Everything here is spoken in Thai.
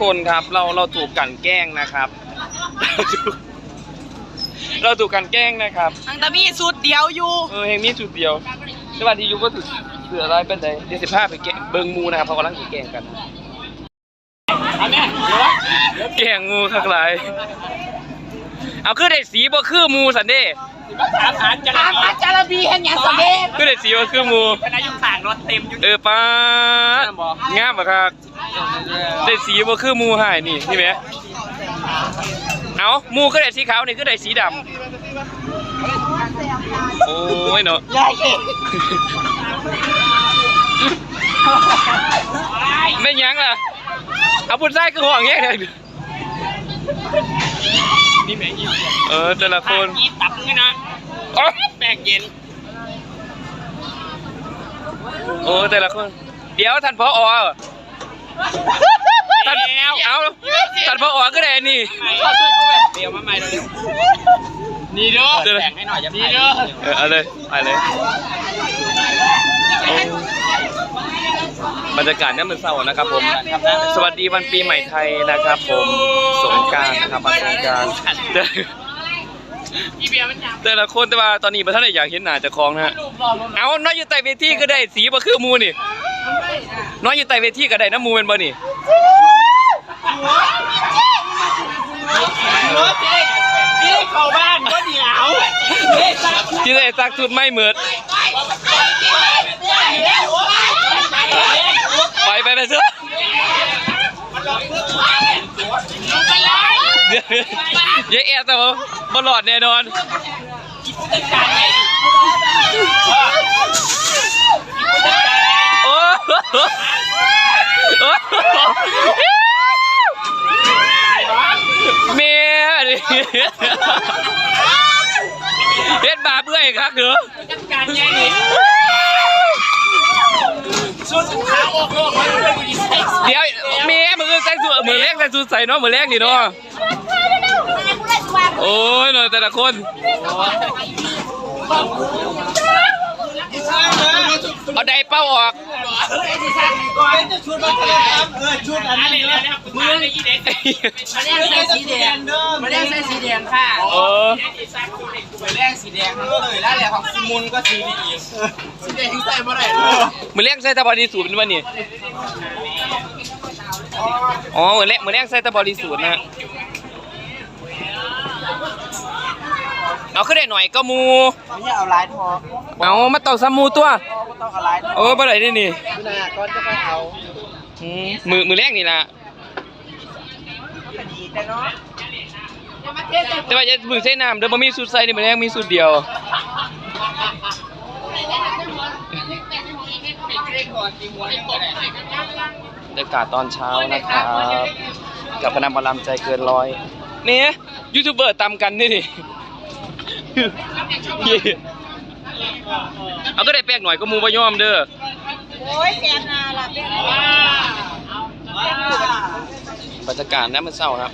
คนครับเราเราถูกกลันแกล้งนะครับ เราถูกกลันแกล้งนะครับทางตะมีสุดเดียวอยู่ เออเฮงมีจุดเดียวสวัสดีอยูก็ถือเสืออะไรเป็นไดเดี๋ยวสิบห้าไปแกะเบิงมูนะครับเขากำลังสิแกล้งกันแกล้งงูข้างหลายเอาคือได้สีบ่คือมูสันเด้ถามอาจารย์บีเห็นอย่างสำเร็จคือได้สีบ่คือมูคณะยุ่งขางรถเต็มอยู่เออป้าดงามบ่ครับ ได้สีบ่คือมูหายนี่นี่แหมเอามูคือได้สีขาวนี่คือได้สีดำโอ้ยเนาะยายเห็นไม่ยั้งล่ะเอาพุ่นไส้คือห่วงแยกเลยนี่แม่ยิ้มเออแต่ละคนยีตับนี่นะโอ้แปลกเย็นโอ้แต่ละคน เดี๋ยวท่านพออ ท่านเอาท่านพออก็ได้นี่เดี๋ยวมาใหม่เร็วนี่เด้อแบ่งให้หน่อยจะนี่เด้อเออเอาเลยไปเลยโอ้บรรยากาศเนี่ยมันเศร้านะครับผม สวัสดีวันปีใหม่ไทยนะครับ ผมสงกรารนะครับวันสงกรารพี่เบียร์มันยังแต่ละคนแต่ว่าตอนนี้ประธานอยากเห็นหน้าเจะคลองนะฮะเอาน้อยอยู่ใต้เวทีก็ได้สีบ่คือหมูนี่ น้อยอยู่ใต้เวทีก็ได้น้ำหมูเป็นบ่นี่รถพี่เข้าบ้านก็เดี๋ยวเฮ้ยสักที่ได้ซักชุดไม่เหมือดไปไปไปเถอะเดี๋ยวเดี๋ยวแอบแต่ว่าบอลอดแน่นอนโอ้โหโอ้โห เมียดิเฮ็ดบาปเบื่อยครับเหรอการแย่งนี่ชุดขาโอ้โหเขาเป็นผู้หญิงเซ็กซ์เดี๋ยวเมียมือใส่สูทมือแรกใส่สูทใส่เนาะมือแรกนี่เนาะโอ้ยเนาะแต่ละคน เอาไดเป้าออกชุดมาครับเออชุดอันนี้เลยนะมือสีแด็กมาแดงใส่สีแดงมาแดงใส่สีแดงค่ะเออมาแดงสีแดงเลยแล้วแหละของสมุนก็สีนี้อีกสีแดงใส่บ่ได้มือแรกใส่ตะบอดีสูตรเป็นวันนี้อ๋อเหมือนแรกมือนแรกใส่ตะบอดีสูตรนะฮะ เอาขึ้นได้หน่อยก็มูไม่เอาลายทอเอามาต่อสามมูตัวต้องเอาลายทอเออบ่ได้นี่นี่คุณอาก้อนจะไปเอาอืมมือมือแรกนี่ล่ะคดีแต่เนาะแต่ว่าจะมือใส่น้ำเดี๋ยวบ่มีสูตรใส่นี่มือแรกมีสูตรเดียวบรรยากาศตอนเช้านะครับกับคณะหมอลำใจเกินร้อยเนี่ยยูทูบเบอร์ตำกันนี่ดิ เอาก็ได้แป้งหน่อยก็มูบะย่อมเด้อ โอ้ยแสบนาล่ะเป็นบรรยากาศน้ำมันเศร้าครับ